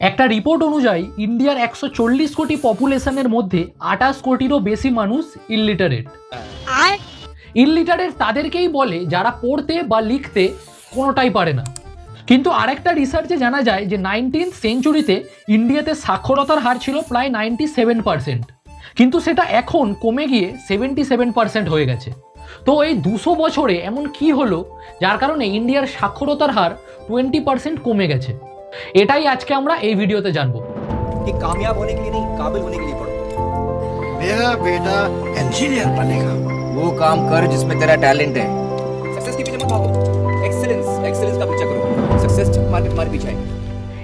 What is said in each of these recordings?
একটা রিপোর্ট অনুযায়ী ইন্ডিয়ার একশো চল্লিশ কোটি পপুলেশনের মধ্যে আঠাশ কোটিরও বেশি মানুষ ইললিটারেট ইললিটারেট তাদেরকেই বলে যারা পড়তে বা লিখতে কোনোটাই পারে না। কিন্তু আরেকটা রিসার্চে জানা যায় যে নাইনটিন্থ সেঞ্চুরিতে ইন্ডিয়াতে সাক্ষরতার হার ছিল প্রায় নাইনটি সেভেন পার্সেন্ট কিন্তু সেটা এখন কমে গিয়ে সেভেন্টি সেভেন পার্সেন্ট হয়ে গেছে। তো এই দুশো বছরে এমন কি হলো যার কারণে ইন্ডিয়ার সাক্ষরতার হার টোয়েন্টি পার্সেন্ট কমে গেছে। এটাই আজকে আমরা এই ভিডিওতে জানবো कि कामयाब होने के लिए नहीं काबिल होने के लिए पढ़ो मेरा बेटा इंजीनियर बनेगा वो काम कर जिसमें तेरा टैलेंट है सक्सेस के पीछे मत भागो एक्सीलेंस एक्सीलेंस का पीछा करो सक्सेस तुम्हारे तुम्हारे पीछे है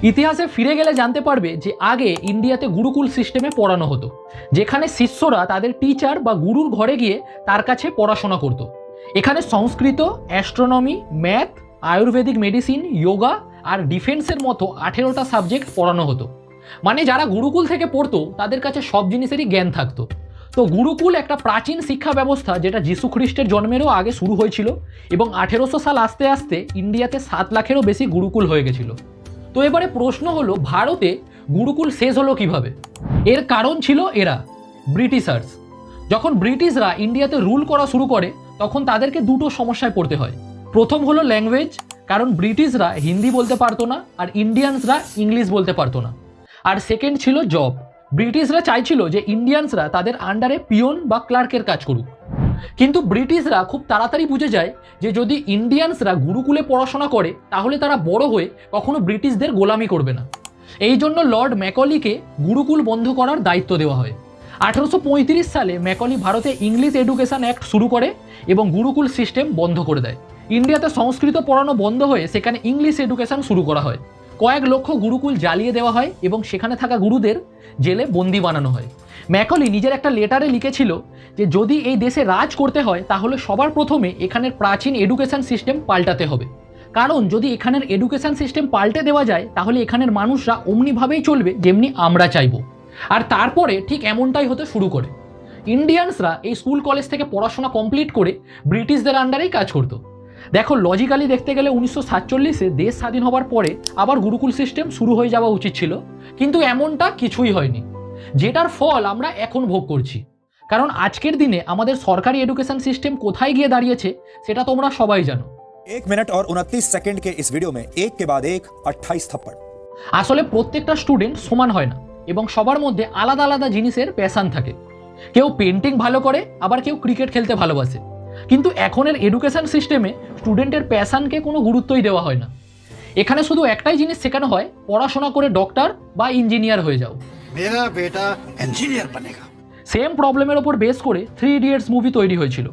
ইতিহাসে ফিরে গেলে জানতে পারবে যে আগে ইন্ডিয়াতে গুরুকুল সিস্টেমে পড়ানো হতো যেখানে শিষ্যরা তাদের টিচার বা গুরুর ঘরে গিয়ে তার কাছে পড়াশোনা করত এখানে Sanskrit astronomy math Ayurvedic medicine yoga আর ডিফেন্সের মতো আঠেরোটা সাবজেক্ট পড়ানো হতো। মানে যারা গুরুকুল থেকে পড়তো, তাদের কাছে সব জিনিসেরই জ্ঞান থাকতো। তো গুরুকুল একটা প্রাচীন শিক্ষা ব্যবস্থা যেটা যীশু খ্রিস্টের জন্মেরও আগে শুরু হয়েছিল এবং আঠেরোশো সাল আস্তে আস্তে ইন্ডিয়াতে সাত লাখেরও বেশি গুরুকুল হয়ে গেছিল। তো এবারে প্রশ্ন হলো, ভারতে গুরুকুল শেষ হলো কীভাবে? এর কারণ ছিল এরা, ব্রিটিশার্স। যখন ব্রিটিশরা ইন্ডিয়াতে রুল করা শুরু করে, তখন তাদেরকে দুটো সমস্যায় পড়তে হয়। প্রথম হলো ল্যাঙ্গুয়েজ কারণ ব্রিটিশরা হিন্দি বলতে পারতো না আর ইন্ডিয়ানসরা ইংলিশ বলতে পারতো না। আর সেকেন্ড ছিল জব ব্রিটিশরা চাইছিল যে ইন্ডিয়ানসরা তাদের আন্ডারে পিয়ন বা ক্লার্কের কাজ করুক। কিন্তু ব্রিটিশরা খুব তাড়াতাড়ি বুঝে যায় যে যদি ইন্ডিয়ানসরা গুরুকুলে পড়াশোনা করে, তাহলে তারা বড় হয়ে কখনো ব্রিটিশদের গোলামি করবে না। এই জন্য লর্ড ম্যাকলিকে গুরুকুল বন্ধ করার দায়িত্ব দেওয়া হয়। আঠারোশো পঁয়ত্রিশ সালে ম্যাকলি ভারতে ইংলিশ এডুকেশন অ্যাক্ট শুরু করে এবং গুরুকুল সিস্টেম বন্ধ করে দেয়। ইন্ডিয়াতে সংস্কৃত পড়ানো বন্ধ হয়ে সেখানে ইংলিশ এডুকেশন শুরু করা হয়। কয়েক লক্ষ গুরুকুল জ্বালিয়ে দেওয়া হয় এবং সেখানে থাকা গুরুদের জেলে বন্দি বানানো হয়। ম্যাকলি নিজের একটা লেটারে লিখেছিল যে, যদি এই দেশে রাজ করতে হয়, তাহলে সবার প্রথমে এখানের প্রাচীন এডুকেশন সিস্টেম পাল্টাতে হবে। কারণ যদি এখানের এডুকেশন সিস্টেম পাল্টে দেওয়া যায়, তাহলে এখানের মানুষরা অমনিভাবেই চলবে যেমনি আমরা চাইব। আর তারপরে ঠিক এমনটাই হতে শুরু করে। ইন্ডিয়ানসরা এই স্কুল কলেজ থেকে পড়াশোনা কমপ্লিট করে ব্রিটিশদের আন্ডারেই কাজ করতো। দেখো লজিক্যালি দেখতে গেলে উনিশশো সাতচল্লিশে দেশ স্বাধীন হবার পরে আবার গুরুকুল সিস্টেম শুরু হয়ে যাওয়া উচিত ছিল কিন্তু এমনটা কিছুই হয়নি। যেটার ফল আমরা এখন ভোগ করছি। কারণ আজকের দিনে আমাদের সরকারি এডুকেশন সিস্টেম কোথায় গিয়ে দাঁড়িয়েছে সেটা তোমরা সবাই জানো। এক মিনিট আর উনত্রিশ সেকেন্ড কে ইস ভিডিও মে এক কে বাদ এক আঠাইশ থাপ্পড় আসলে প্রত্যেকটা স্টুডেন্ট সমান হয় না এবং সবার মধ্যে আলাদা আলাদা জিনিসের প্যাশান থাকে। কেউ পেন্টিং ভালো করে আবার কেউ ক্রিকেট খেলতে ভালোবাসে। কিন্তু এখনের এডুকেশান সিস্টেমে স্টুডেন্টের প্যাশানকে কোনো গুরুত্বই দেওয়া হয় না। এখানে শুধু একটাই জিনিস শেখানো হয় পড়াশোনা করে ডক্টর বা ইঞ্জিনিয়ার হয়ে যাও। সেম প্রবলেমের ওপর বেস করে থ্রি ইডিয়েটস মুভি তৈরি হয়েছিল।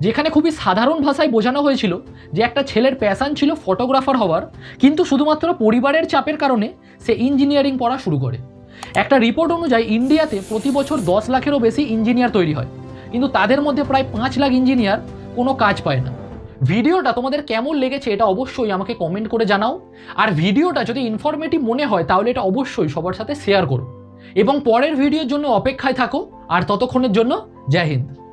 যেখানে খুবই সাধারণ ভাষায় বোঝানো হয়েছিল যে একটা ছেলের প্যাশান ছিল ফটোগ্রাফার হওয়ার কিন্তু শুধুমাত্র পরিবারের চাপের কারণে সে ইঞ্জিনিয়ারিং পড়া শুরু করে। একটা রিপোর্ট অনুযায়ী ইন্ডিয়াতে প্রতি বছর দশ লাখেরও বেশি ইঞ্জিনিয়ার তৈরি হয়। কিন্তু তাদের মধ্যে প্রায় পাঁচ লাখ ইঞ্জিনিয়ার কোনো কাজ পায় না। ভিডিওটা তোমাদের কেমন লেগেছে এটা অবশ্যই আমাকে কমেন্ট করে জানাও। আর ভিডিওটা যদি ইনফরমেটিভ মনে হয় তাহলে এটা অবশ্যই সবার সাথে শেয়ার করো। এবং পরের ভিডিওর জন্য অপেক্ষায় থাকো। আর ততক্ষণের জন্য জয় হিন্দ।